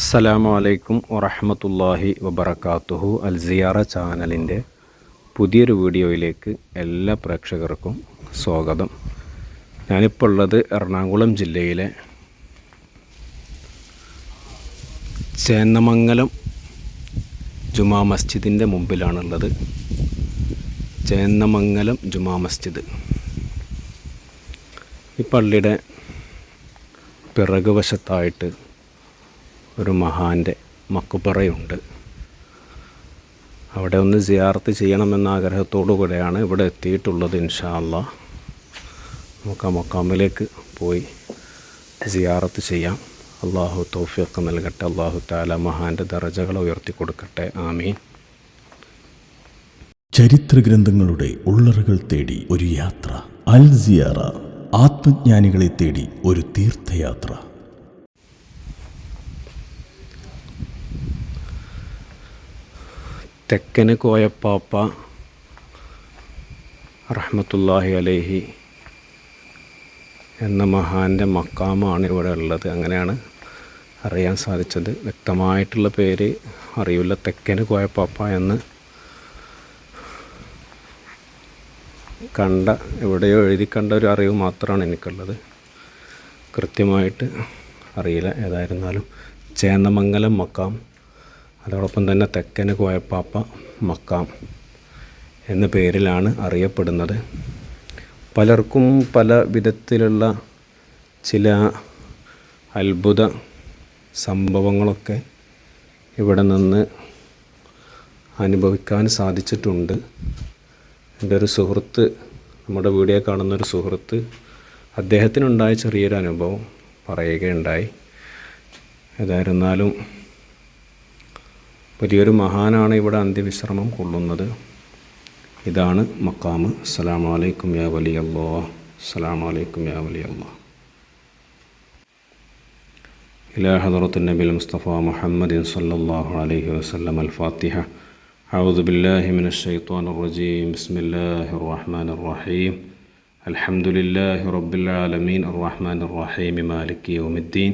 അസ്സലാമു അലൈക്കും വറഹമത്തല്ലാഹി വബർക്കാത്തുഹു അൽ സിയാറ ചാനലിന്റെ പുതിയൊരു വീഡിയോയിലേക്ക് എല്ലാ പ്രേക്ഷകർക്കും സ്വാഗതം. ഞാനിപ്പോൾ ഉള്ളത് എറണാകുളം ജില്ലയിലെ ചേന്നമംഗലം ജുമാ മസ്ജിദിന്റെ മുമ്പിലാണുള്ളത്. ചേന്നമംഗലം ജുമാ മസ്ജിദ്. ഈ പള്ളിയുടെ പിറകുവശത്തായിട്ട് ഒരു മഹാന്റെ മക്കുപ്പറയുണ്ട് അവിടെ ഒന്ന് സിയാർത്ത് ചെയ്യണമെന്ന ആഗ്രഹത്തോടു കൂടെയാണ് ഇവിടെ എത്തിയിട്ടുള്ളത് ഇൻഷാല്ല നമുക്ക് ആ മക്കാമിലേക്ക് പോയി സിയാറത്ത് ചെയ്യാം. അള്ളാഹു തോഫിയൊക്കെ നൽകട്ടെ അള്ളാഹു താല മഹാന്റെ ദറജകൾ ഉയർത്തി കൊടുക്കട്ടെ. ആമീൻ. ചരിത്ര ഗ്രന്ഥങ്ങളുടെ ഉള്ളറുകൾ തേടി ഒരു യാത്ര അൽ സിയാറ ആത്മജ്ഞാനികളെ തേടി ഒരു തീർത്ഥയാത്ര. തെക്കന് കോയപ്പാപ്പ റഹ്മത്തുല്ലാഹി അലേഹി എന്ന മഹാന്റെ മക്കാമാണ് ഇവിടെ ഉള്ളത്. അങ്ങനെയാണ് അറിയാൻ സാധിച്ചത്. വ്യക്തമായിട്ടുള്ള പേര് അറിയില്ല. തെക്കന് കോയപ്പാപ്പ എന്ന് കണ്ട എവിടെയോ എഴുതി കണ്ട ഒരു അറിവ് മാത്രമാണ് എനിക്കുള്ളത്. കൃത്യമായിട്ട് അറിയില്ല. ഏതായിരുന്നാലും ചേന്നമംഗലം മക്കാം. അതോടൊപ്പം തന്നെ തെക്കന് കോയപ്പാപ്പ മക്കാം എന്ന പേരിലാണ് അറിയപ്പെടുന്നത്. പലർക്കും പല വിധത്തിലുള്ള ചില അത്ഭുത സംഭവങ്ങളൊക്കെ ഇവിടെ നിന്ന് അനുഭവിക്കാൻ സാധിച്ചിട്ടുണ്ട്. എന്റെ ഒരു സുഹൃത്ത് നമ്മുടെ വീഡിയോ കാണുന്ന ഒരു സുഹൃത്ത് അദ്ദേഹത്തിനുണ്ടായ ചെറിയൊരു അനുഭവം പറയുകയുണ്ടായി. ഏതായിരുന്നാലും വലിയൊരു മഹാനാണ് ഇവിടെ അന്ത്യവിശ്രമം കൊള്ളുന്നത് ഇതാണ് മക്കാമ് അസ്സലാമു അലൈക്കും യാ വലി അല്ലാ അസ്സലാമു അലൈക്കും യാ വലി അല്ലാ إلى حضرة النبي المصطفى محمد صلى الله عليه وسلم الفاتحة أعوذ بالله من الشيطان الرجيم بسم الله الرحمن الرحيم الحمد لله رب العالمين الرحمن الرحيم مالك يوم الدين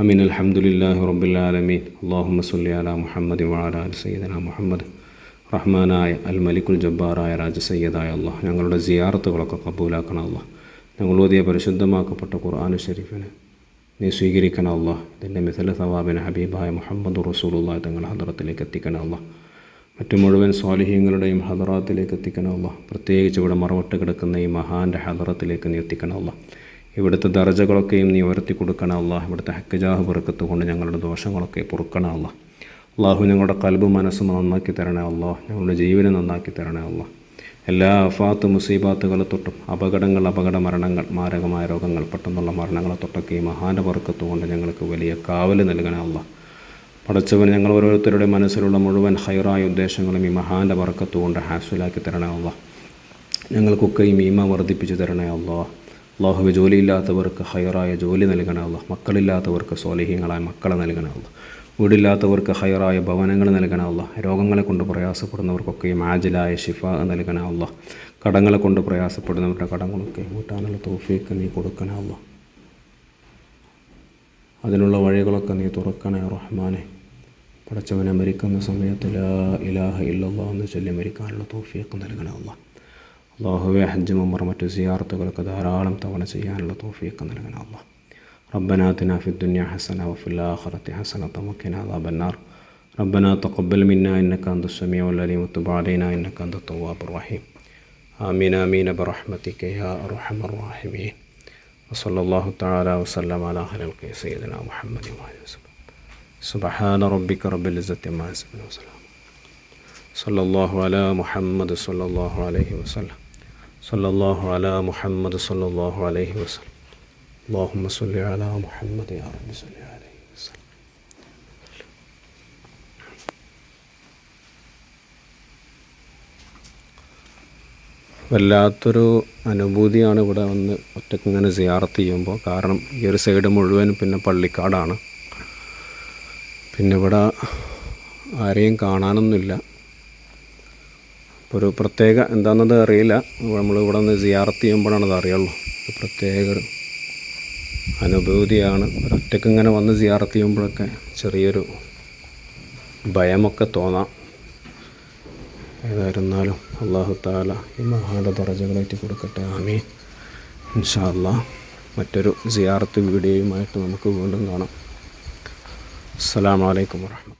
അമീൻ. അലഹമുല്ലാഹി റബ്ബുലാലമീൻ അള്ളാഹുമ്മ സുല്ലി അല മുഹമ്മദ് വാല സയ്യിദന മുഹമ്മദ്. റഹ്മാനായ അൽ മലിക്കുൽ ജബ്ബാറായ രാജ സയ്യദായ അള്ളാഹ്. ഞങ്ങളുടെ സിയാറത്തുകളൊക്കെ കബൂലാക്കണം അള്ളാഹ്. ഞങ്ങൾ ഓതിയ പരിശുദ്ധമാക്കപ്പെട്ട ഖുർആാനു ഷെരീഫിനെ നീ സ്വീകരിക്കണം അള്ളാഹ്. ഇതിന്റെ മിഥല സവാബിന് ഹബീബായ മുഹമ്മദ് റസൂലുള്ള തങ്ങൾ ഹദറത്തിലേക്ക് എത്തിക്കണം അള്ളാഹ്. മറ്റു മുഴുവൻ സ്വാലിഹ്യങ്ങളുടെയും ഹദറാത്തിലേക്ക് എത്തിക്കണം അള്ളാഹ്. പ്രത്യേകിച്ച് ഇവിടെ മറവട്ട് കിടക്കുന്ന ഈ മഹാന്റെ ഹദറത്തിലേക്ക് നീ എത്തിക്കണം അള്ളാഹ്. ഇവിടുത്തെ ദർജകളൊക്കെയും നീ ഉയർത്തി കൊടുക്കണം അള്ളാഹ്. ഇവിടുത്തെ ഹക്കജാഹ് പെറുക്കത്ത് കൊണ്ട് ഞങ്ങളുടെ ദോഷങ്ങളൊക്കെ പൊറുക്കണം അള്ളാഹ്. അള്ളാഹു ഞങ്ങളുടെ കൽബ് മനസ്സും നന്നാക്കി തരണേ അള്ളാഹ്. ഞങ്ങളുടെ ജീവനെ നന്നാക്കി തരണേ അള്ളാഹ്. എല്ലാ അഫാത്ത് മുസീബാത്തുകളെ തൊട്ടും അപകടങ്ങൾ അപകട മരണങ്ങൾ മാരകമായ രോഗങ്ങൾ പെട്ടെന്നുള്ള മരണങ്ങളെ തൊട്ടൊക്കെ ഈ മഹാന്റെ വർക്കത്ത് കൊണ്ട് ഞങ്ങൾക്ക് വലിയ കാവൽ നൽകണേ അള്ളാഹ്. പടച്ചവൻ ഞങ്ങൾ ഓരോരുത്തരുടെ മനസ്സിലുള്ള മുഴുവൻ ഹൈറായ ഉദ്ദേശങ്ങളും ഈ മഹാന്റെ വർക്കത്ത് കൊണ്ട് ഹാസുലാക്കി തരണേ അള്ളാഹ്. ഞങ്ങൾക്കൊക്കെ ഈ മീമ വർദ്ധിപ്പിച്ച് തരണേ അള്ളാഹ്. അള്ളാഹുവെ ജോലിയില്ലാത്തവർക്ക് ഹയറായ ജോലി നൽകണേ അള്ളാഹ്. മക്കളില്ലാത്തവർക്ക് സ്വാലിഹ്യങ്ങളായ മക്കളെ നൽകണേ അള്ളാഹ്. വീടില്ലാത്തവർക്ക് ഹയറായ ഭവനങ്ങൾ നൽകണ അല്ല രോഗങ്ങളെ കൊണ്ട് പ്രയാസപ്പെടുന്നവർക്കൊക്കെയും മാജിലായ ഷിഫ നൽകണ അല്ല കടങ്ങളെ കൊണ്ട് പ്രയാസപ്പെടുന്നവരുടെ കടങ്ങളൊക്കെ വീട്ടാനുള്ള തോഫിയൊക്കെ നീ കൊടുക്കണ അല്ല അതിനുള്ള വഴികളൊക്കെ നീ തുറക്കണേ റഹ്മാനെ. പടച്ചവനെ മരിക്കുന്ന സമയത്ത് ലാ ഇലാഹ ഇല്ലല്ലാ എന്ന് ചൊല്ലി മരിക്കാനുള്ള തോഫിയൊക്കെ നൽകണ അല്ല അള്ളാഹുവെ ഹജ്ജ് മുമ്പർ മറ്റു സിയാർത്തുകളൊക്കെ ധാരാളം തവണ ചെയ്യാനുള്ള തോഫിയൊക്കെ നൽകണ അല്ല ربنا آتنا في الدنيا حسنة وفي الآخرة حسنة وقنا عذاب النار ربنا تقبل منا إنك أنت السميع العليم وتب علينا إنك أنت التواب الرحيم آمين آمين برحمتك يا أرحم الراحمين وصلى الله تعالى وسلم على خلق سيدنا محمد وعلى وسلم سبحان ربك رب العزة عما يصفون وسلام صلى الله على محمد صلى الله عليه وسلم സല്ലാഹു അല മുഹമ്മദ് സല്ലാഹു അലൈഹി വസ്ലം അള്ളാഹുമ്മ സല്ലി അല മുഹമ്മദ് അറബി സല്ലി അലൈഹി വസ്ലം വല്ലാത്തൊരു അനുഭൂതിയാണ് ഇവിടെ വന്ന് ഒറ്റയ്ക്ക് ഇങ്ങനെ സിയാറത്ത് ചെയ്യുമ്പോൾ. കാരണം ഈ ഒരു സൈഡ് മുഴുവൻ പിന്നെ പള്ളിക്കാടാണ്. പിന്നെ ഇവിടെ ആരെയും കാണാനൊന്നുമില്ല. ഒരു പ്രത്യേക എന്താണെന്നത് അറിയില്ല. നമ്മൾ ഇവിടെ നിന്ന് സിയാറത്ത് ചെയ്യുമ്പോഴാണ് അത് അറിയുള്ളൂ. പ്രത്യേക ഒരു അനുഭൂതിയാണ്. ഒറ്റയ്ക്ക് ഇങ്ങനെ വന്ന് സിയാറത്ത് ചെയ്യുമ്പോഴൊക്കെ ചെറിയൊരു ഭയമൊക്കെ തോന്നാം. ഏതായിരുന്നാലും അള്ളാഹു താല ഈ മഹാന്റെ ദറജകളേറ്റി കൊടുക്കട്ടെ. ആമീൻ. ഇൻഷാ അല്ലാ മറ്റൊരു സിയാറത്ത് വീഡിയോയുമായിട്ട് നമുക്ക് വീണ്ടും കാണാം. അസ്സലാമു അലൈക്കും വറഹ്മത്തുള്ളാഹി